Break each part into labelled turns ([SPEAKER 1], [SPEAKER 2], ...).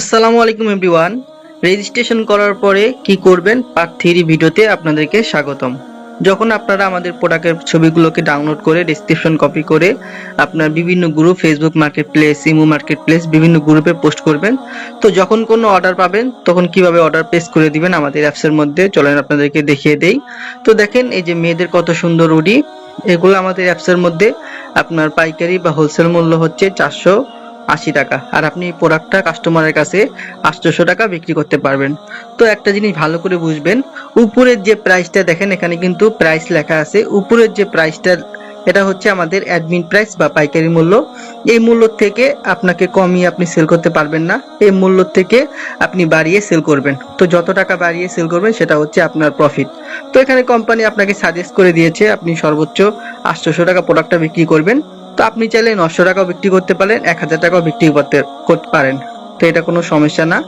[SPEAKER 1] আসসালামু আলাইকুম everyone. Registration করার পরে কি করবেন? পার্ট থ্রি ভিডিওতে আপনাদেরকে স্বাগতম। যখন আপনারা আমাদের প্রোডাক্টের ছবিগুলোকে ডাউনলোড করে ডেসক্রিপশন কপি করে আপনার বিভিন্ন group Facebook marketplace imo marketplace বিভিন্ন গ্রুপে পোস্ট করবেন, তো যখন কোনো অর্ডার পাবেন, তখন কীভাবে অর্ডার প্লেস করে দিবেন আমাদের অ্যাপসের মধ্যে চলেন আপনাদেরকে দেখিয়ে দেই। তো দেখেন, এই যে মেয়েদের কত সুন্দর উডি, এগুলো আমাদের অ্যাপসের মধ্যে আপনার পাইকারি বা হোলসেল মূল্য হচ্ছে চারশো আশি টাকা। আর আপনি প্রোডাক্টটা কাস্টমারের কাছে আটশোশো টাকা বিক্রি করতে পারবেন। তো একটা জিনিস ভালো করে বুঝবেন, উপরের যে প্রাইসটা দেখেন, এখানে কিন্তু প্রাইস লেখা আছে। উপরের যে প্রাইসটা এটা হচ্ছে আমাদের অ্যাডমিন প্রাইস বা পাইকারি মূল্য। এই মূল্য থেকে আপনাকে কমিয়ে আপনি সেল করতে পারবেন না। এই মূল্য থেকে আপনি বাড়িয়ে সেল করবেন। তো যত টাকা বাড়িয়ে সেল করবেন, সেটা হচ্ছে আপনার প্রফিট তো এখানে কোম্পানি আপনাকে সাজেস্ট করে দিয়েছে, আপনি সর্বোচ্চ আটশোশো টাকা প্রোডাক্টটা বিক্রি করবেন। তো আপনি চাইলে নশো টাকাও বিক্রি করতে পারেন, এক হাজার টাকাও বিক্রি করতে করতে পারেন। তো এটা কোনো সমস্যা না।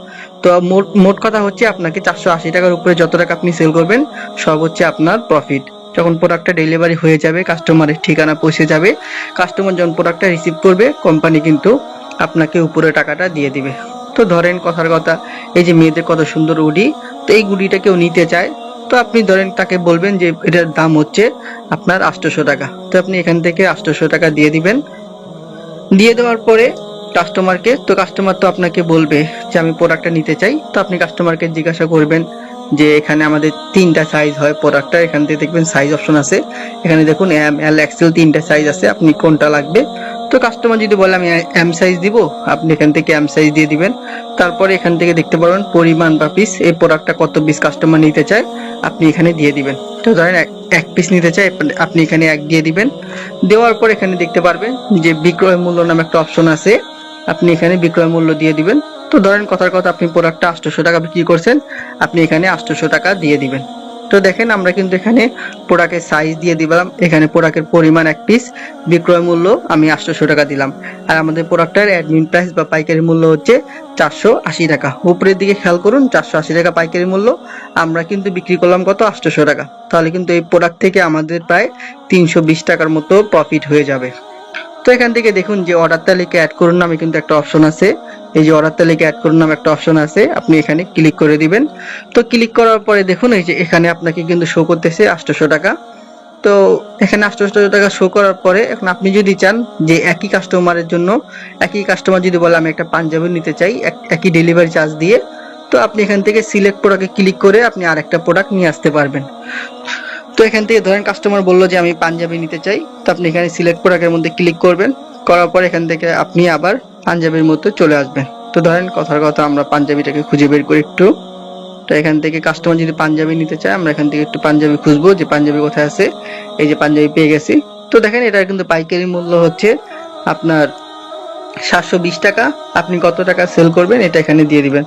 [SPEAKER 1] তো মোট মোট কথা হচ্ছে আপনাকে চারশো আশি টাকার উপরে যত টাকা আপনি সেল করবেন, সব হচ্ছে আপনার প্রফিট যখন প্রোডাক্টটা ডেলিভারি হয়ে যাবে কাস্টমারের ঠিকানা পৌঁছে যাবে কাস্টমার যখন প্রোডাক্টটা রিসিভ করবে কোম্পানি কিন্তু আপনাকে উপরে টাকাটা দিয়ে দিবে। তো ধরেন কথার কথা, এই যে মেয়েদের কত সুন্দর উডি, তো এই গুডিটা কেউ নিতে চায় তো আপনি ধরেন তাকে বলবেন যে এটার দাম হচ্ছে আপনার আটশোশো টাকা। তো আপনি এখান থেকে আটশোশো টাকা দিয়ে দিবেন। দিয়ে দেওয়ার পরে কাস্টমারকে তো কাস্টমার তো আপনাকে বলবে যে, আমি প্রোডাক্টটা নিতে চাই। তো আপনি কাস্টমারকে জিজ্ঞাসা করবেন যে, এখানে আমাদের তিনটা সাইজ হয় প্রোডাক্টটা এখান থেকে দেখবেন সাইজ অপশন আছে। এখানে দেখুন, এম এল এক্সেল তিনটা সাইজ আছে। আপনি কোনটা লাগবে? তো কাস্টমার যদি বলে, আমি এম সাইজ দিব, আপনি এখান থেকে এম সাইজ দিয়ে দিবেন। তারপরে এখান থেকে দেখতে পারবেন পরিমাণ বা পিস এই প্রোডাক্টটা কত পিস কাস্টমার নিতে চায়, আপনি এখানে দিয়ে দিবেন। তো ধরেন এক- পিস নিতে চাই আপনি- আপনি এখানে এক দিয়ে দিবেন। দেওয়ার পর এখানে দেখতে পারবেন যে বিক্রয় মূল্য নামে একটা অপশন আছে, আপনি এখানে বিক্রয় মূল্য দিয়ে দিবেন। তো ধরেন কথার কথা, আপনি প্রোডাক্টটা আটশোশো টাকা বিক্রি করছেন, আপনি এখানে আটশোশো টাকা দিয়ে দিবেন। তো দেখেন আমরা কিন্তু এখানে প্রোডাক্টের সাইজ দিয়ে দিলাম। এখানে প্রোডাক্টের পরিমাণ এক পিস বিক্রয় মূল্য আমি আটশোশো টাকা দিলাম। আর আমাদের প্রোডাক্টের অ্যাডমিন প্রাইস বা পাইকারি মূল্য হচ্ছে চারশো আশি টাকা। উপরের দিকে খেয়াল করুন, চারশো আশি টাকা পাইকারি মূল্য। আমরা কিন্তু বিক্রি করলাম কত? আটশোশো টাকা। তাহলে কিন্তু এই প্রোডাক্ট থেকে আমাদের প্রায় তিনশো বিশ টাকার মতো প্রফিট হয়ে যাবে। তো এখান থেকে দেখুন যে অর্ডার তালিকা অ্যাড করুন নামে কিন্তু একটা অপশন আছে। এই যে অর্ডার তালিকা অ্যাড করুন নামে একটা অপশন আছে। আপনি এখানে ক্লিক করে দিবেন। তো ক্লিক করার পরে দেখুন, এই যে এখানে আপনাকে কিন্তু শো করতেছে আটশোশো টাকা। তো এখানে আটশোশো টাকা শো করার পরে এখন আপনি যদি চান যে একই কাস্টমারের জন্য, একই কাস্টমার যদি বলে, আমি একটা পাঞ্জাবি নিতে চাই, এক- একই ডেলিভারি চার্জ দিয়ে, তো আপনি এখান থেকে সিলেক্ট প্রোডাক্টে ক্লিক করে আপনি আরেকটা প্রোডাক্ট নিয়ে আসতে পারবেন। তো এখান থেকে ধরেন কাস্টমার বলল যে, আমি পাঞ্জাবি নিতে চাই। তো আপনি এখানে সিলেক্ট প্রোডাক্টের মধ্যে ক্লিক করবেন। করার পর এখান থেকে আপনি আবার পাঞ্জাবির মধ্যে চলে আসবেন। তো ধরেন কথার কথা, আমরা পাঞ্জাবিটাকে খুঁজে বের করি একটু। তো এখান থেকে কাস্টমার যদি পাঞ্জাবি নিতে চায়, আমরা এখান থেকে একটু পাঞ্জাবি খুঁজবো যে পাঞ্জাবি কোথায় আছে। এই যে পাঞ্জাবি পেয়ে গেছি। তো দেখেন, এটার কিন্তু পাইকারি মূল্য হচ্ছে আপনার সাতশো বিশ টাকা। আপনি কত টাকা সেল করবেন, এটা এখানে দিয়ে দিবেন।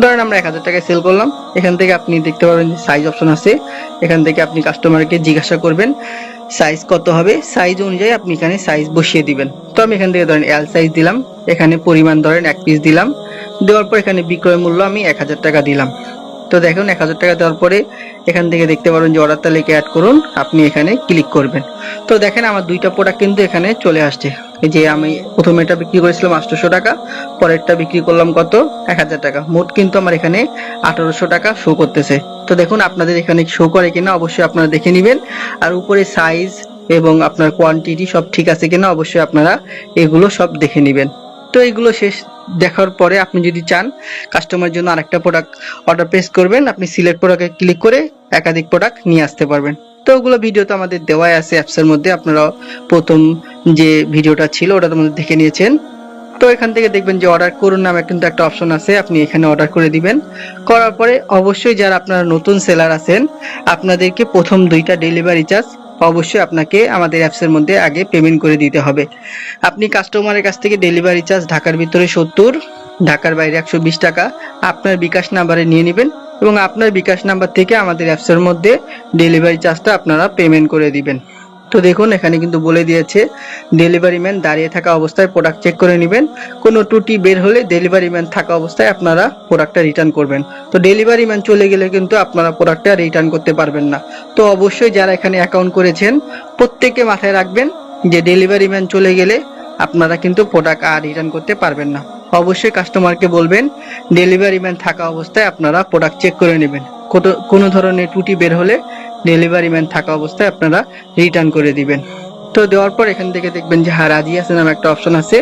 [SPEAKER 1] ধরেন আমরা এক হাজার টাকায় সেল করলাম। এখান থেকে আপনি দেখতে পাবেন সাইজ অপশন আছে। এখান থেকে আপনি কাস্টমারকে জিজ্ঞাসা করবেন সাইজ কত হবে? সাইজ অনুযায়ী আপনি এখানে সাইজ বসিয়ে দিবেন। তো আমি এখান থেকে ধরেন এল সাইজ দিলাম। এখানে পরিমাণ ধরেন এক পিস দিলাম। দেওয়ার পর এখানে বিক্রয় মূল্য আমি এক হাজার টাকা দিলাম। তো দেখুন, এক হাজার টাকা দেওয়ার পরে এখান থেকে দেখতে পারেন যে অর্ডার তালিকা অ্যাড করুন। আপনি এখানে ক্লিক করবেন। তো দেখেন, আমার দুইটা প্রোডাক্ট কিন্তু এখানে চলে আসছে। যে আমি প্রথমে এটা বিক্রি করেছিলাম আটশোশো টাকা, পরেরটা বিক্রি করলাম কত? এক হাজার টাকা। মোট কিন্তু আমার এখানে আঠারোশো টাকা শো করতেছে। তো দেখুন, আপনাদের এখানে শো করে কিনা অবশ্যই আপনারা দেখে নেবেন। আর উপরে সাইজ এবং আপনার কোয়ান্টিটি সব ঠিক আছে কিনা অবশ্যই আপনারা এগুলো সব দেখে নেবেন। তো এগুলো শেষ দেখার পরে আপনি যদি চান কাস্টমারের জন্য আরেকটা প্রোডাক্ট অর্ডার প্লেস করবেন, আপনি সিলেক্ট প্রোডাক্টে ক্লিক করে একাধিক প্রোডাক্ট নিয়ে আসতে পারবেন। তো ওগুলো ভিডিও তো আমাদের দেওয়াই আছে অ্যাপসের মধ্যে। আপনারা প্রথম যে ভিডিওটা ছিল ওটার মধ্যে দেখে নিয়েছেন। তো এখান থেকে দেখবেন যে অর্ডার করুন নামে কিন্তু একটা অপশন আছে, আপনি এখানে অর্ডার করে দিবেন। করার পরে অবশ্যই যারা আপনারা নতুন সেলার আছেন, আপনাদেরকে প্রথম দুইটা ডেলিভারি চার্জ অবশ্যই আপনাকে আমাদের অ্যাপসের মধ্যে আগে পেমেন্ট করে দিতে হবে। আপনি কাস্টমারের কাছ থেকে ডেলিভারি চার্জ ঢাকার ভিতরে সত্তর, ঢাকার বাইরে একশো বিশ টাকা, আপনার বিকাশ নাম্বারে নিয়ে নেবেন এবং আপনার বিকাশ নাম্বার থেকে আমাদের অ্যাপসের মধ্যে ডেলিভারি চার্জটা আপনারা পেমেন্ট করে দিবেন। তো দেখুন, এখানে কিন্তু বলে দিয়েছে ডেলিভারি ম্যান দাঁড়িয়ে থাকা অবস্থায় প্রোডাক্ট চেক করে নেবেন। কোনো ত্রুটি বের হলে ডেলিভারি ম্যান থাকা অবস্থায় আপনারা প্রোডাক্টটা রিটার্ন করবেন। তো ডেলিভারি ম্যান চলে গেলে কিন্তু আপনারা প্রোডাক্টটা রিটার্ন করতে পারবেন না। তো অবশ্যই যারা এখানে অ্যাকাউন্ট করেছেন প্রত্যেকে মাথায় রাখবেন যে ডেলিভারি ম্যান চলে গেলে আপনারা কিন্তু প্রোডাক্ট আর রিটার্ন করতে পারবেন না। অবশ্যই কাস্টমারকে বলবেন ডেলিভারি ম্যান থাকা অবস্থায় আপনারা প্রোডাক্ট চেক করে নেবেন। কোনো ধরনের ত্রুটি বের হলে ডেলিভারি ম্যান থাকা অবস্থায় আপনারা রিটার্ন করে দিবেন। তো দেওয়ার পর এখান থেকে দেখবেন যে হ্যাঁ রাজি আছে নামে একটা অপশন আছে।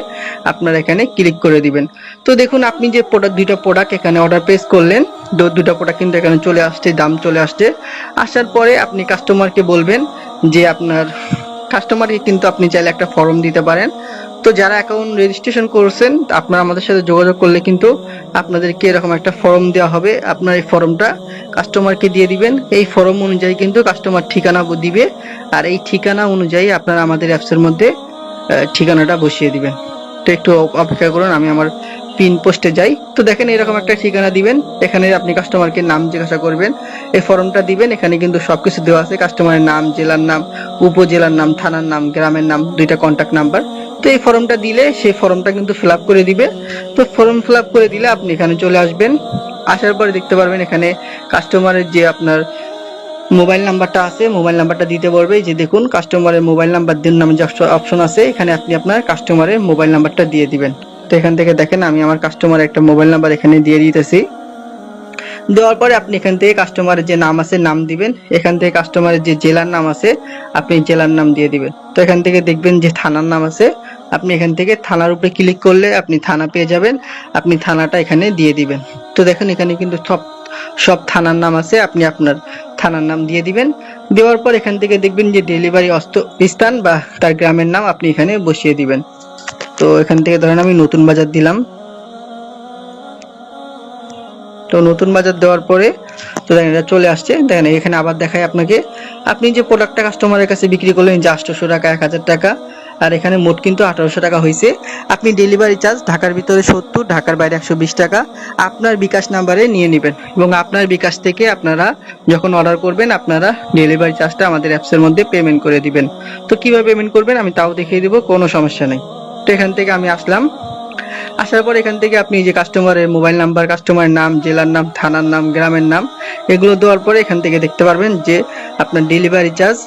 [SPEAKER 1] আপনারা এখানে ক্লিক করে দিবেন। তো দেখুন, আপনি যে প্রোডাক্ট দুইটা প্রোডাক্ট এখানে অর্ডার প্লেস করলেন দুটো প্রোডাক্ট কিন্তু এখানে চলে আসছে, দাম চলে আসছে। আসার পরে আপনি কাস্টমারকে বলবেন যে, আপনার কাস্টমারকে কিন্তু আপনি চাইলে একটা ফর্ম দিতে পারেন। তো যারা অ্যাকাউন্ট রেজিস্ট্রেশন করছেন, আপনারা আমাদের সাথে যোগাযোগ করলে কিন্তু আপনাদেরকে এরকম একটা ফর্ম দেওয়া হবে। আপনার এই ফর্মটা কাস্টমারকে দিয়ে দিবেন। এই ফর্ম অনুযায়ী কিন্তু কাস্টমার ঠিকানা দিবে। আর এই ঠিকানা অনুযায়ী আপনারা আমাদের অ্যাপসের মধ্যে ঠিকানাটা বসিয়ে দিবেন। তো একটু অপেক্ষা করুন, আমি আমার পিন পোস্টে যাই। তো দেখেন এরকম একটা ঠিকানা দিবেন। এখানে আপনি কাস্টমারকে নাম জিজ্ঞাসা করবেন। এই ফর্মটা দিবেন। এখানে কিন্তু সবকিছু দেওয়া আছে। কাস্টমারের নাম, জেলার নাম, উপজেলার নাম, থানার নাম, গ্রামের নাম, দুইটা কন্ট্যাক্ট নাম্বার তো এই ফর্মটা দিলে সেই ফর্মটা কিন্তু ফিল করে দিবে। তো ফর্ম ফিল করে দিলে আপনি এখানে চলে আসবেন। আসার পরে দেখতে পারবেন এখানে কাস্টমারের যে আপনার মোবাইল নাম্বারটা আছে মোবাইল নাম্বারটা দিতে পারবে যে দেখুন কাস্টমারের মোবাইল নাম্বার দিন নামে যে অপশন আছে, এখানে আপনি আপনার কাস্টমারের মোবাইল নাম্বারটা দিয়ে দিবেন। তো এখান থেকে দেখেন, আমি আমার কাস্টমার একটা মোবাইল নাম্বার এখানে দিয়ে দিতেছি। দেওয়ার পরে আপনি এখান থেকে কাস্টমারের যে নাম আছে, নাম দিবেন। এখান থেকে কাস্টমারের যে জেলার নাম আছে, আপনি জেলার নাম দিয়ে দিবেন। তো এখান থেকে দেখবেন যে থানার নাম আছে। আপনি এখান থেকে থানার উপরে ক্লিক করলে আপনি থানা পেয়ে যাবেন। আপনি থানাটা এখানে দিয়ে দিবেন। তো দেখেন, এখানে কিন্তু সব সব থানার নাম আছে। আপনি আপনার থানার নাম দিয়ে দিবেন। দেওয়ার পর এখান থেকে দেখবেন যে ডেলিভারি অস্ত স্থান বা তার গ্রামের নাম আপনি এখানে বসিয়ে দিবেন। তো এখান থেকে ধরেন আমি নতুন বাজার দিলাম। তো নতুন বাজার দেওয়ার পরে তো দেখেন এটা চলে আসছে। দেখেন এখানে আবার দেখায় আপনাকে। আপনি যে প্রোডাক্টটা কাস্টমারের কাছে বিক্রি করলেন, যে আটশোশো টাকা, এক হাজার টাকা, আর এখানে মোট কিন্তু আঠারোশো টাকা হয়েছে আপনি ডেলিভারি চার্জ ঢাকার ভিতরে সত্তর, ঢাকার বাইরে একশো বিশ টাকা। আপনার বিকাশ নাম্বারে নিয়ে নেবেন এবং আপনার বিকাশ থেকে আপনারা যখন অর্ডার করবেন, আপনারা ডেলিভারি চার্জটা আমাদের অ্যাপসের মধ্যে পেমেন্ট করে দিবেন। তো কীভাবে পেমেন্ট করবেন আমি তাও দেখিয়ে দেবো, কোনো সমস্যা নেই। এখান থেকে আমি আসলাম। আসার পর এখান থেকে আপনি যে কাস্টমারের মোবাইল নাম্বার কাস্টমারের নাম, জেলার নাম, থানার নাম, গ্রামের নাম, এগুলো দেওয়ার পরে এখান থেকে দেখতে পারবেন যে আপনার ডেলিভারি চার্জ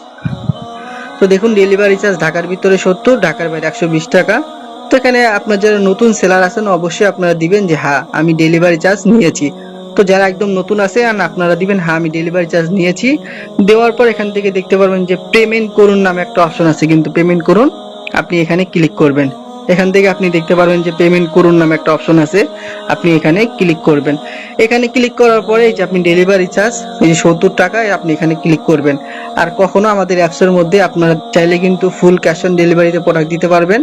[SPEAKER 1] তো দেখুন ডেলিভারি চার্জ ঢাকার ভিতরে সত্তর, ঢাকার বাইরে একশো বিশ টাকা। তো এখানে আপনার যারা নতুন সেলার আছেন, অবশ্যই আপনারা দিবেন যে হ্যাঁ আমি ডেলিভারি চার্জ নিয়েছি। তো যারা একদম নতুন আছে আপনারা দিবেন হ্যাঁ আমি ডেলিভারি চার্জ নিয়েছি। দেওয়ার পর এখান থেকে দেখতে পারবেন যে পেমেন্ট করুন নামে একটা অপশন আছে, কিন্তু পেমেন্ট করুন। আপনি এখানে ক্লিক করবেন। এখান থেকে আপনি দেখতে পারবেন যে পেমেন্ট করুন নামে একটা অপশন আছে। আপনি এখানে ক্লিক করবেন। এখানে ক্লিক করার পরে যে আপনি ডেলিভারি চার্জ এই যে সত্তর টাকায় আপনি এখানে ক্লিক করবেন। আর কখনো আমাদের অ্যাপসের মধ্যে আপনারা চাইলে কিন্তু ফুল ক্যাশ অন ডেলিভারিতে প্রোডাক্ট দিতে পারবেন।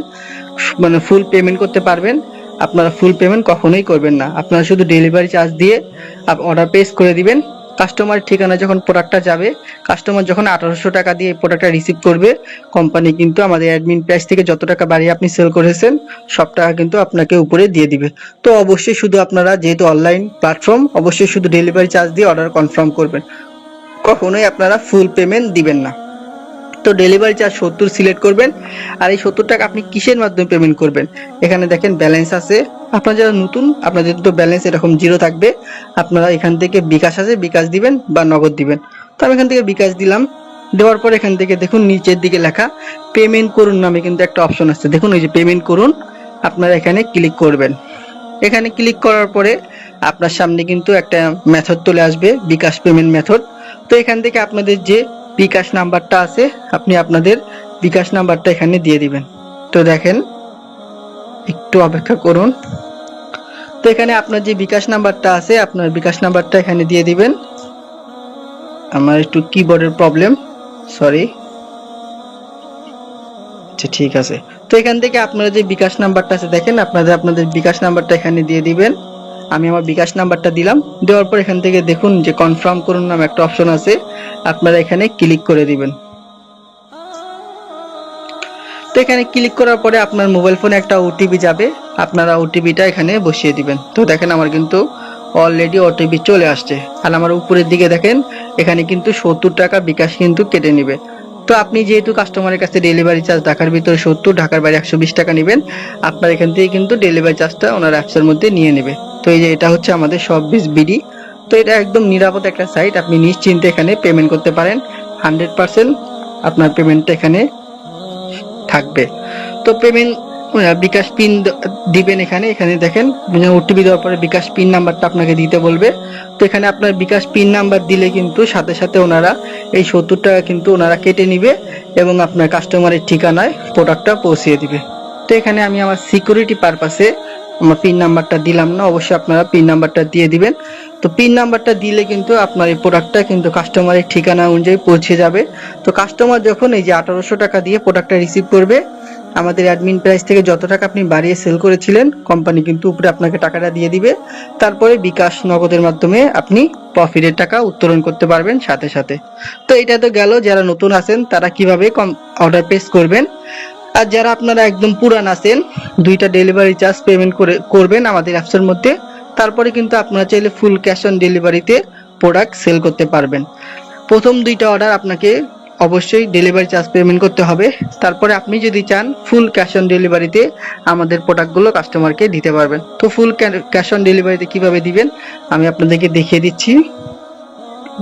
[SPEAKER 1] মানে ফুল পেমেন্ট করতে পারবেন। আপনারা ফুল পেমেন্ট কখনোই করবেন না। আপনারা শুধু ডেলিভারি চার্জ দিয়ে অর্ডার প্লেস করে দিবেন। কাস্টমার ঠিকানা যখন প্রোডাক্টটা যাবে কাস্টমার যখন আঠারোশো টাকা দিয়ে প্রোডাক্টটা রিসিভ করবে কোম্পানি কিন্তু আমাদের অ্যাডমিন প্রাইস থেকে যত টাকা বাড়িয়ে আপনি সেল করেছেন, সব টাকা কিন্তু আপনাকে উপরে দিয়ে দিবে। তো অবশ্যই শুধু আপনারা যেহেতু অনলাইন প্ল্যাটফর্ম অবশ্যই শুধু ডেলিভারি চার্জ দিয়ে অর্ডার কনফার্ম করবেন। কখনোই আপনারা ফুল পেমেন্ট দিবেন না। তো ডেলিভারি চার্জ সত্তর সিলেক্ট করবেন, আর এই সত্তর টাকা আপনি কিসের মাধ্যমে পেমেন্ট করবেন? এখানে দেখেন ব্যালেন্স আছে। আপনার যারা নতুন, আপনাদের তো ব্যালেন্স এরকম জিরো থাকবে। আপনারা এখান থেকে বিকাশ আছে, বিকাশ দিবেন বা নগদ দিবেন। তো আমি এখান থেকে বিকাশ দিলাম। দেওয়ার পর এখান থেকে দেখুন নিচের দিকে লেখা পেমেন্ট করুন নামে কিন্তু একটা অপশন আছে। দেখুন ওই যে পেমেন্ট করুন, আপনারা এখানে ক্লিক করবেন। এখানে ক্লিক করার পরে আপনার সামনে কিন্তু একটা মেথড চলে আসবে, বিকাশ পেমেন্ট মেথড তো এখান থেকে আপনাদের যে বিকাশ নাম্বারটা আছে, আপনি আপনাদের বিকাশ নাম্বারটা এখানে দিয়ে দিবেন। তো দেখেন একটু অপেক্ষা করুন। তো এখানে আপনার যে বিকাশ নাম্বারটা আছে, আপনার বিকাশ নাম্বারটা এখানে দিয়ে দিবেন। আমার একটু কিবোর্ডের প্রবলেম সরি আচ্ছা ঠিক আছে। তো এখান থেকে আপনারা যে বিকাশ নাম্বারটা আছে, দেখেন আপনাদের আপনাদের বিকাশ নাম্বারটা এখানে দিয়ে দিবেন। আমি আমার বিকাশ নাম্বারটা দিলাম। দেওয়ার পর এখান থেকে দেখুন যে কনফার্ম করুন নাম একটা অপশন আছে। আপনারা এখানে ক্লিক করে দিবেন। তো এখানে ক্লিক করার পরে আপনার মোবাইল ফোনে একটা ওটিপি যাবে। আপনারা ওটিপিটা এখানে বসিয়ে দিবেন। তো দেখেন আমার কিন্তু অলরেডি ওটিপি চলে আসছে। আর আমার উপরের দিকে দেখেন, এখানে কিন্তু সত্তর টাকা বিকাশ কিন্তু কেটে নেবে। তো আপনি যেহেতু কাস্টমারের কাছে ডেলিভারি চার্জ ঢাকার ভিতরে সত্তর, ঢাকার বাইরে একশো বিশ টাকা নেবেন, আপনার এখান থেকে কিন্তু ডেলিভারি চার্জটা ওনার অ্যাপসের মধ্যে নিয়ে নেবে। তো এই যে এটা হচ্ছে আমাদের সব বিস বিডি তো এটা একদম নিরাপদ একটা সাইট আপনি নিশ্চিন্তে এখানে পেমেন্ট করতে পারেন। হান্ড্রেড পার্সেন্ট আপনার পেমেন্টটা এখানে থাকবে। তো পেমেন্ট বিকাশ পিন দিবেন এখানে এখানে দেখেন ওটিপি দেওয়ার পরে বিকাশ পিন নাম্বারটা আপনাকে দিতে বলবে। তো এখানে আপনার বিকাশ পিন নাম্বার দিলে কিন্তু সাথে সাথে ওনারা এই সত্তর টাকা কিন্তু ওনারা কেটে নিবে এবং আপনার কাস্টমারের ঠিকানায় প্রোডাক্টটা পৌঁছিয়ে দিবে। তো এখানে আমি আমার সিকিউরিটি পারপাসে আমার পিন নাম্বারটা দিলাম না, অবশ্যই আপনারা পিন নাম্বারটা দিয়ে দিবেন। তো পিন নাম্বারটা দিলে কিন্তু আপনার এই প্রোডাক্টটা কিন্তু কাস্টমারের ঠিকানা অনুযায়ী পৌঁছে যাবে। তো কাস্টমার যখন এই যে আঠারোশো টাকা দিয়ে প্রোডাক্টটা রিসিভ করবে, আমাদের অ্যাডমিন প্রাইস থেকে যত টাকা আপনি বাড়িয়ে সেল করেছিলেন কোম্পানি কিন্তু উপরে আপনাকে টাকাটা দিয়ে দিবে। তারপরে বিকাশ নগদের মাধ্যমে আপনি প্রফিটের টাকা উত্তোলন করতে পারবেন সাথে সাথে। তো এটা তো গেল, যারা নতুন আছেন, তারা কীভাবে অর্ডার প্লেস করবেন? আর যারা আপনারা একদম পুরান আছেন, দুইটা ডেলিভারি চার্জ পেমেন্ট করে, করবেন আমাদের অ্যাপসের মধ্যে। তারপরে কিন্তু আপনারা চাইলে ফুল ক্যাশ অন ডেলিভারিতে প্রোডাক্ট সেল করতে পারবেন। প্রথম দুইটা অর্ডার আপনাকে অবশ্যই ডেলিভারি চার্জ পেমেন্ট করতে হবে। তারপরে আপনি যদি চান ফুল ক্যাশ অন ডেলিভারিতে আমাদের প্রোডাক্টগুলো কাস্টমারকে দিতে পারবেন। তো ফুল ক্যাশ অন ডেলিভারিতে কীভাবে দিবেন, আমি আপনাদেরকে দেখিয়ে দিচ্ছি।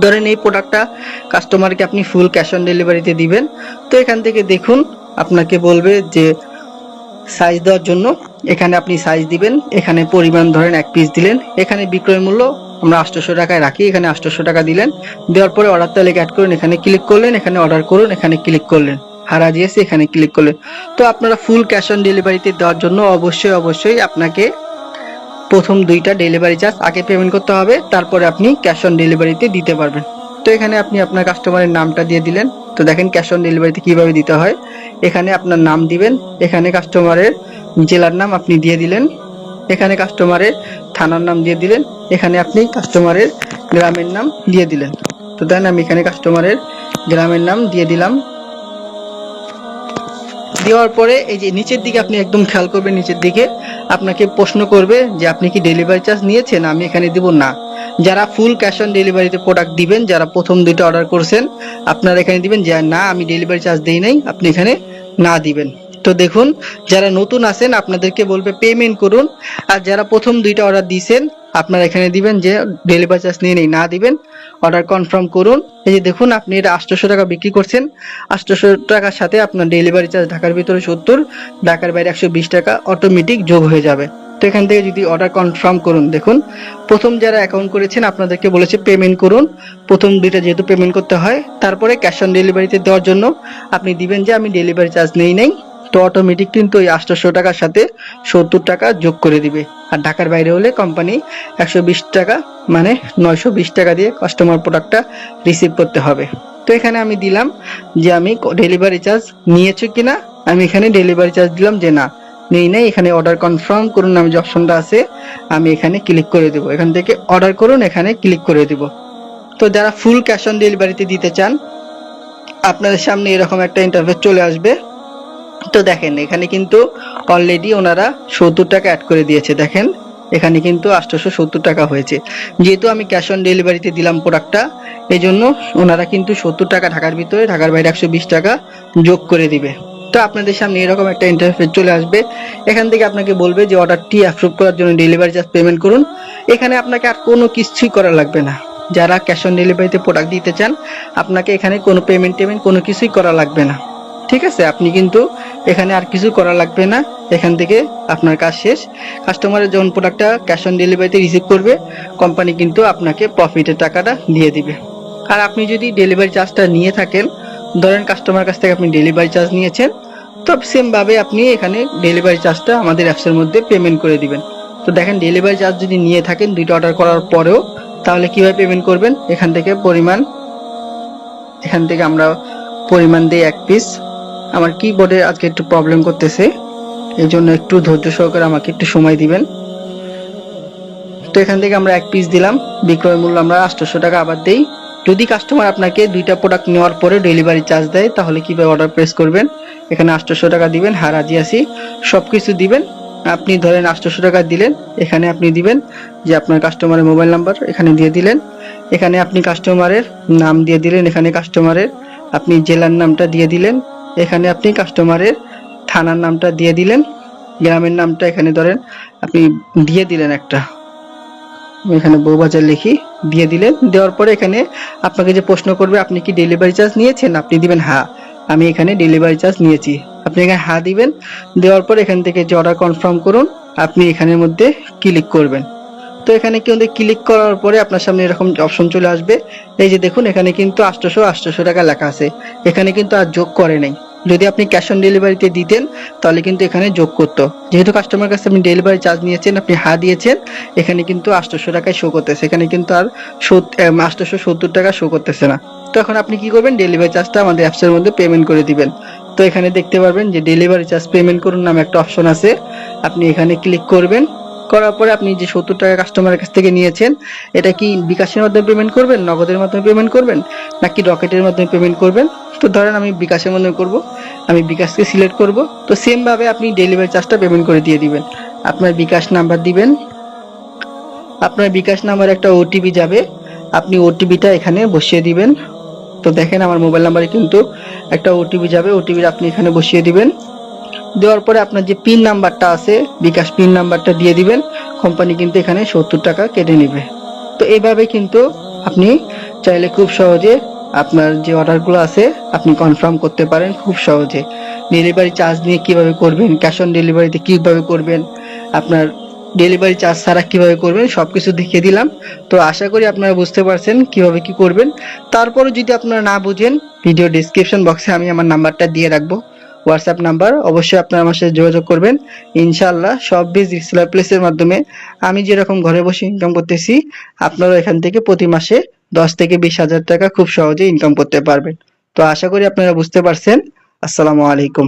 [SPEAKER 1] ধরেন এই প্রোডাক্টটা কাস্টমারকে আপনি ফুল ক্যাশ অন ডেলিভারিতে দিবেন। তো এখান থেকে দেখুন আপনাকে বলবে যে সাইজ দেওয়ার জন্য এখানে আপনি সাইজ দিবেন, এখানে পরিমাণ ধরেন এক পিস দিলেন, এখানে বিক্রয় মূল্য আমরা আটশোশো টাকায় রাখি, এখানে আটশোশো টাকা দিলেন, দেওয়ার পরে অর্ডার তালিকা অ্যাড করুন, এখানে ক্লিক করলেন, এখানে অর্ডার করুন, এখানে ক্লিক করলেন। হারা দিয়েছে, এখানে ক্লিক করলেন। তো আপনারা ফুল ক্যাশ অন ডেলিভারিতে দেওয়ার জন্য অবশ্যই অবশ্যই আপনাকে প্রথম দুইটা ডেলিভারি চার্জ আগে পেমেন্ট করতে হবে, তারপরে আপনি ক্যাশ অন ডেলিভারিতে দিতে পারবেন। তো এখানে আপনি আপনার কাস্টমারের নামটা দিয়ে দিলেন। তো দেখেন ক্যাশ অন ডেলিভারিতে কীভাবে দিতে হয়। এখানে আপনার নাম দিবেন, এখানে কাস্টমারের জেলার নাম আপনি দিয়ে দিলেন, এখানে কাস্টমারের থানার নাম দিয়ে দিলেন, এখানে আপনি কাস্টমারের গ্রামের নাম দিয়ে দিলেন। তো দেন আমি এখানে কাস্টমারের গ্রামের নাম দিয়ে দিলাম। দেওয়ার পরে এই যে নিচের দিকে আপনি একদম খেয়াল করবেন, নিচের দিকে আপনাকে প্রশ্ন করবে যে আপনি কি ডেলিভারি চার্জ নিয়েছেন? আমি এখানে দিব না। যারা ফুল ক্যাশ অন ডেলিভারিতে প্রোডাক্ট দিবেন, যারা প্রথম দুইটা অর্ডার করছেন, আপনারা এখানে দিবেন যে, না, আমি ডেলিভারি চার্জ দেই নাই, আপনি এখানে না দিবেন। তো দেখুন, যারা নতুন আছেন, আপনাদেরকে বলবে পেমেন্ট করুন। আর যারা প্রথম দুইটা অর্ডার দিয়েছেন আপনারা এখানে দিবেন যে ডেলিভারি চার্জ নিয়ে নেই, না দিবেন। অর্ডার কনফার্ম করুন। এই যে দেখুন, আপনি এটা আটশোশো টাকা বিক্রি করছেন। আটশোশো টাকার সাথে আপনার ডেলিভারি চার্জ ঢাকার ভিতরে সত্তর, ঢাকার বাইরে একশো বিশ টাকা অটোমেটিক যোগ হয়ে যাবে। তো এখান থেকে যদি অর্ডার কনফার্ম করুন, দেখুন, প্রথম যারা অ্যাকাউন্ট করেছেন, আপনাদেরকে বলেছে পেমেন্ট করুন। প্রথম দুইটা যেহেতু পেমেন্ট করতে হয়, তারপরে ক্যাশ অন ডেলিভারিতে দেওয়ার জন্য আপনি দিবেন যে, আমি ডেলিভারি চার্জ নেই নেই। তো অটোমেটিক কিন্তু ওই আটশোশো টাকার সাথে সত্তর টাকা যোগ করে দিবে। আর ঢাকার বাইরে হলে কোম্পানি একশো বিশ টাকা মানে নয়শো বিশ টাকা দিয়ে কাস্টমার প্রোডাক্টটা রিসিভ করতে হবে। তো এখানে আমি দিলাম যে, আমি ডেলিভারি চার্জ নিয়েছো কিনা? আমি এখানে ডেলিভারি চার্জ দিলাম যে, না। নেই, নাই, এখানে অর্ডার কনফার্ম করুন আমি যে অপশনটা আছে, আমি এখানে ক্লিক করে দেবো। এখান থেকে অর্ডার করুন, এখানে ক্লিক করে দেবো। তো যারা ফুল ক্যাশ অন ডেলিভারিতে দিতে চান, আপনাদের সামনে এরকম একটা ইন্টারফেস চলে আসবে। তো দেখেন, এখানে কিন্তু অলরেডি ওনারা সত্তর টাকা অ্যাড করে দিয়েছে। দেখেন, এখানে কিন্তু আটশোশো সত্তর টাকা হয়েছে। যেহেতু আমি ক্যাশ অন ডেলিভারিতে দিলাম প্রোডাক্টটা এই জন্য ওনারা কিন্তু সত্তর টাকা ঢাকার ভিতরে, ঢাকার বাইরে একশো বিশ টাকা যোগ করে দিবে। তো আপনাদের সামনে এরকম একটা ইন্টারফেস চলে আসবে। এখান থেকে আপনাকে বলবে যে অর্ডারটি অ্যাপ্রুভ করার জন্য ডেলিভারি চার্জ পেমেন্ট করুন। এখানে আপনাকে আর কোনো কিছুই করা লাগবে না। যারা ক্যাশ অন ডেলিভারিতে প্রোডাক্ট দিতে চান, আপনাকে এখানে কোনো পেমেন্ট টেমেন্ট কোনো কিছুই করা লাগবে না। ঠিক আছে? আপনি কিন্তু এখানে আর কিছু করা লাগবে না। এখান থেকে আপনার কাজ শেষ। কাস্টমারের যখন প্রোডাক্টটা ক্যাশ অন ডেলিভারিতে রিসিভ করবে কোম্পানি কিন্তু আপনাকে প্রফিটের টাকাটা দিয়ে দিবে। আর আপনি যদি ডেলিভারি চার্জটা নিয়ে থাকেন ধরেন কাস্টমার কাছ থেকে আপনি ডেলিভারি চার্জ নিয়েছেন, তো সেম ভাবে আপনি এখানে ডেলিভারি চার্জটা আমাদের অ্যাপসের মধ্যে পেমেন্ট করে দিবেন। তো দেখেন ডেলিভারি চার্জ যদি নিয়ে থাকেন, দুইটা অর্ডার করার পরেও, তাহলে কীভাবে পেমেন্ট করবেন? এখান থেকে পরিমাণ, এখান থেকে আমরা পরিমাণ দিই এক পিস আমার কিবোর্ডে আজকে একটু প্রবলেম করতেছে এই জন্য একটু ধৈর্য সহকারে আমাকে একটু সময় দিবেন। তো এখান থেকে আমরা এক পিস দিলাম, বিক্রয় মূল্য আমরা আটশোশো টাকা আবার দেই। যদি কাস্টমার আপনাকে দুইটা প্রোডাক্ট নেওয়ার পরে ডেলিভারি চার্জ দেয়, তাহলে কীভাবে অর্ডার প্রেস করবেন? এখানে আটশোশো টাকা দিবেন হারাজি আসি সব কিছু দিবেন, আপনি ধরেন আটশোশো টাকা দিলেন, এখানে আপনি দিবেন যে আপনার কাস্টমারের মোবাইল নাম্বার এখানে দিয়ে দিলেন। এখানে আপনি কাস্টমারের নাম দিয়ে দিলেন, এখানে কাস্টমারের আপনি জেলার নামটা দিয়ে দিলেন। এখানে আপনি কাস্টমারের থানার নামটা দিয়ে দিলেন। গ্রামের নামটা এখানে ধরেন আপনি দিয়ে দিলেন একটা। আমি এখানে বউবাজার লিখি, দিয়ে দিলেন দেওয়ার পরে এখানে আপনাকে যে প্রশ্ন করবে, আপনি কি ডেলিভারি চার্জ নিয়েছেন? আপনি দিবেন হ্যাঁ। আমি এখানে ডেলিভারি চার্জ নিয়েছি। আপনি এখানে হা দিবেন, দেওয়ার পর এখান থেকে যে অর্ডার কনফার্ম করুন, আপনি এখানের মধ্যে ক্লিক করবেন। তো এখানে কিন্তু ক্লিক করার পরে আপনার সামনে এরকম অপশন চলে আসবে। এই যে দেখুন, এখানে কিন্তু আটশোশো আটশোশো টাকা লেখা আছে। এখানে কিন্তু আর যোগ করে নাই। যদি আপনি ক্যাশ অন ডেলিভারিতে দিতেন, তাহলে কিন্তু এখানে যোগ করতো। যেহেতু কাস্টমার কাছে আপনি ডেলিভারি চার্জ নিয়েছেন, আপনি হা দিয়েছেন, এখানে কিন্তু আটশোশো টাকায় শো করতেছে। এখানে কিন্তু আর আটশোশো সত্তর টাকা শো করতেছে না। তো এখন আপনি কি করবেন? ডেলিভারি চার্জটা আমাদের অ্যাপসের মধ্যে পেমেন্ট করে দিবেন। তো এখানে দেখতে পারবেন যে ডেলিভারি চার্জ পেমেন্ট করুন নামে একটা অপশন আছে। আপনি এখানে ক্লিক করবেন। করার পরে আপনি যে সত্তর টাকা কাস্টমারের কাছ থেকে নিয়েছেন, এটা কি বিকাশের মাধ্যমে পেমেন্ট করবেন, নগদের মাধ্যমে পেমেন্ট করবেন, নাকি রকেটের মাধ্যমে পেমেন্ট করবেন? তো ধরেন আমি বিকাশের মাধ্যমে করব, আমি বিকাশকে সিলেক্ট করব, তো সেমভাবে আপনি ডেলিভারি চার্জটা পেমেন্ট করে দিয়ে দিবেন। আপনার বিকাশ নাম্বার দিবেন, আপনার বিকাশ নাম্বার একটা ওটিপি যাবে, আপনি ওটিপিটা এখানে বসিয়ে দিবেন। তো দেখেন আমার মোবাইল নাম্বারে কিন্তু একটা ওটিপি যাবে ওটিপি আপনি এখানে বসিয়ে দিবেন। দেওয়ার পরে আপনার যে পিন নাম্বারটা আছে, বিকাশ পিন নাম্বারটা দিয়ে দিবেন কোম্পানি কিন্তু এখানে সত্তর টাকা কেটে নেবে। তো এইভাবে কিন্তু আপনি চাইলে খুব সহজে আপনার যে অর্ডারগুলো আছে, আপনি কনফার্ম করতে পারেন খুব সহজে। ডেলিভারি চার্জ নিয়ে কীভাবে করবেন ক্যাশ অন ডেলিভারিতে কীভাবে করবেন, আপনার ডেলিভারি চার্জ ছাড়া কীভাবে করবেন সব কিছু দেখিয়ে দিলাম। তো আশা করি আপনারা বুঝতে পারছেন কীভাবে কি করবেন। তারপরে যদি আপনারা না বুঝেন ভিডিও ডিসক্রিপশন বক্সে আমি আমার নাম্বারটা দিয়ে রাখব। হোয়াটসঅ্যাপ নাম্বার অবশ্যই আপনারা আমার সাথে যোগাযোগ করবেন। ইনশাআল্লাহ সব বিজ রিসেলার প্লেসের মাধ্যমে আমি যেরকম ঘরে বসে ইনকাম করতেছি আপনারা এখান থেকে প্রতি মাসে দশ থেকে বিশ হাজার টাকা খুব সহজে ইনকাম করতে পারবেন। তো আশা করি আপনারা বুঝতে পারছেন। আসসালামু আলাইকুম।